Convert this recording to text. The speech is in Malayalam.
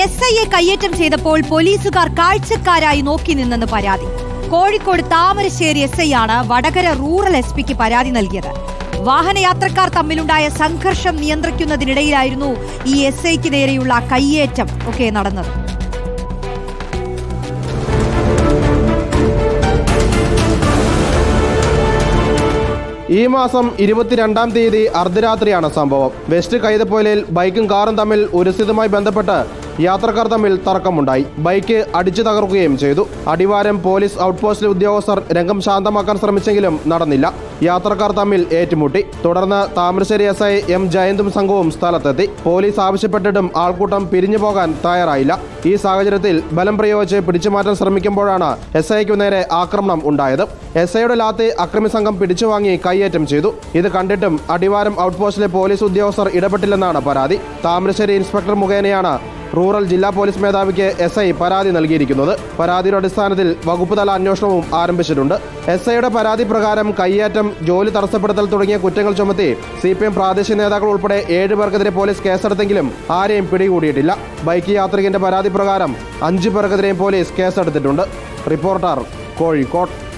എസ് ഐയെ കയ്യേറ്റം ചെയ്തപ്പോൾ പോലീസുകാർ കാഴ്ചക്കാരായി നോക്കി നിന്നെന്ന് പരാതി. കോഴിക്കോട് താമരശ്ശേരി എസ് ഐ ആണ് വടകര റൂറൽ എസ് പിക്ക് പരാതി നൽകിയത്. വാഹനയാത്രക്കാർ തമ്മിലുണ്ടായ സംഘർഷം നിയന്ത്രിക്കുന്നതിനിടയിലായിരുന്നു ഈ എസ് ഐക്ക് നേരെയുള്ള കയ്യേറ്റം ഒക്കെ നടന്നത്. ഈ മാസം ഇരുപത്തിരണ്ടാം തീയതി അർദ്ധരാത്രിയാണ് സംഭവം. വെസ്റ്റ് കൈതപ്പോലയിൽ ബൈക്കും കാറും തമ്മിൽ ഉരസിതമായി ബന്ധപ്പെട്ട് യാത്രക്കാർ തമ്മിൽ തർക്കമുണ്ടായി. ബൈക്ക് അടിച്ചു തകർക്കുകയും ചെയ്തു. അടിവാരം പോലീസ് ഔട്ട്പോസ്റ്റിലെ ഉദ്യോഗസ്ഥർ രംഗം ശാന്തമാക്കാൻ ശ്രമിച്ചെങ്കിലും നടന്നില്ല. യാത്രക്കാർ തമ്മിൽ ഏറ്റുമുട്ടി. തുടർന്ന് താമരശ്ശേരി എസ് ഐ എം ജയന്തും സംഘവും സ്ഥലത്തെത്തി. പോലീസ് ആവശ്യപ്പെട്ടിട്ടും ആൾക്കൂട്ടം പിരിഞ്ഞു പോകാൻ തയ്യാറായില്ല. ഈ സാഹചര്യത്തിൽ ബലം പ്രയോഗിച്ച് പിടിച്ചുമാറ്റാൻ ശ്രമിക്കുമ്പോഴാണ് എസ് ഐക്കു നേരെ ആക്രമണം ഉണ്ടായത്. എസ് ഐയുടെ ലാത്തി അക്രമി സംഘം പിടിച്ചുവാങ്ങി കയ്യേറ്റം ചെയ്തു. ഇത് കണ്ടിട്ടും അടിവാരം ഔട്ട്പോസ്റ്റിലെ പോലീസ് ഉദ്യോഗസ്ഥർ ഇടപെട്ടില്ലെന്നാണ് പരാതി. താമരശ്ശേരി ഇൻസ്പെക്ടർ മുഖേനയാണ് റൂറൽ ജില്ലാ പോലീസ് മേധാവിക്ക് എസ് ഐ പരാതി നൽകിയിരിക്കുന്നത്. പരാതിയുടെ അടിസ്ഥാനത്തിൽ വകുപ്പ് തല അന്വേഷണവും ആരംഭിച്ചിട്ടുണ്ട്. എസ് ഐയുടെ പരാതി പ്രകാരം കയ്യേറ്റം ജോലി തടസ്സപ്പെടുത്തൽ തുടങ്ങിയ കുറ്റങ്ങൾ ചുമത്തി സി പി എം പ്രാദേശിക നേതാക്കൾ ഉൾപ്പെടെ ഏഴുപേർക്കെതിരെ പോലീസ് കേസെടുത്തെങ്കിലും ആരെയും പിടികൂടിയിട്ടില്ല. ബൈക്ക് യാത്രികന്റെ പരാതി പ്രകാരം അഞ്ചു പേർക്കെതിരെയും പോലീസ് കേസെടുത്തിട്ടുണ്ട്. റിപ്പോർട്ടർ കോഴിക്കോട്.